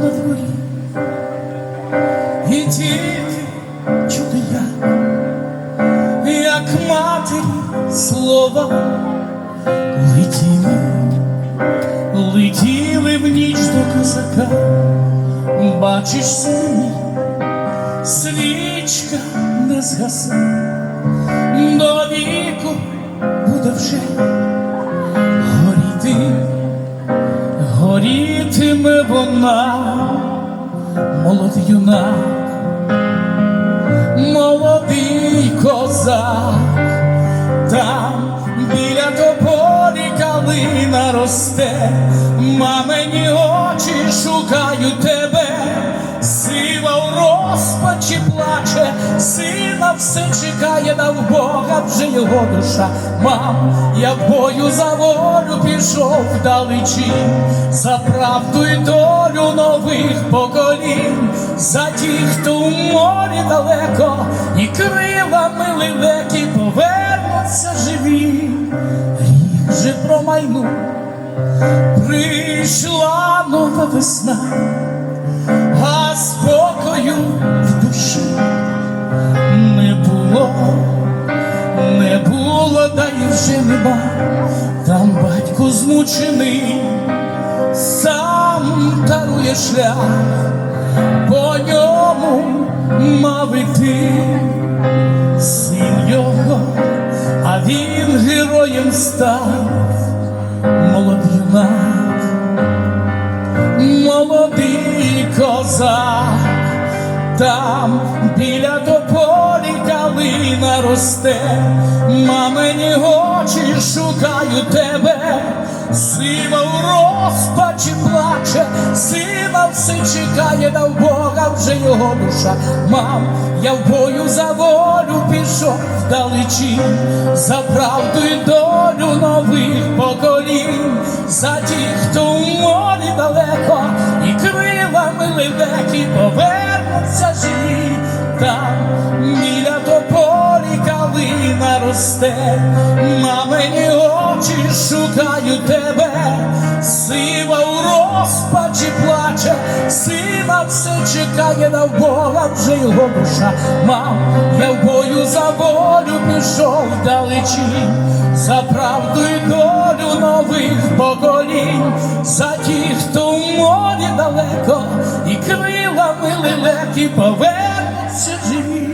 на і тільки чути як матері слова летіли, летіли в ніч до козака, бачиш сині, свічка не згасе, до віку буде вже. Вона, молодий юнак, молодий козак, там біля тополі калина росте, мамині очі шукають тебе, сила в розпачі плаче, сина все чекає, на Бога вже його душа. Мам, я бою за волю пішов вдалечі, за правду і долю нових поколінь, за тих, хто у морі далеко, і крилами лелеки повернуться живі. Рік же промайнув, прийшла нова весна, й. Там батько змучений, сам тарує шлях, по ньому мав іти син його, а він героєм став, молодий юнак, молодий козак, там біля тополі росте, мамині очі шукають тебе, сива в розпачі плаче, сина все чекає, да в Бога вже його душа. Мам, я в бою за волю пішов вдалечі, за правду і долю нових поколінь, за тих, хто у морі далеко, і крилами лелеки повернуться живі, там росте, мамині очі шукають тебе, сива у розпачі плаче, сина все чекає на Бога вже його душа. Мам, я в бою за волю пішов вдалечі, за правду і долю нових поколінь, за тих, хто в морі далеко, і крилами лелеки повернуться живі.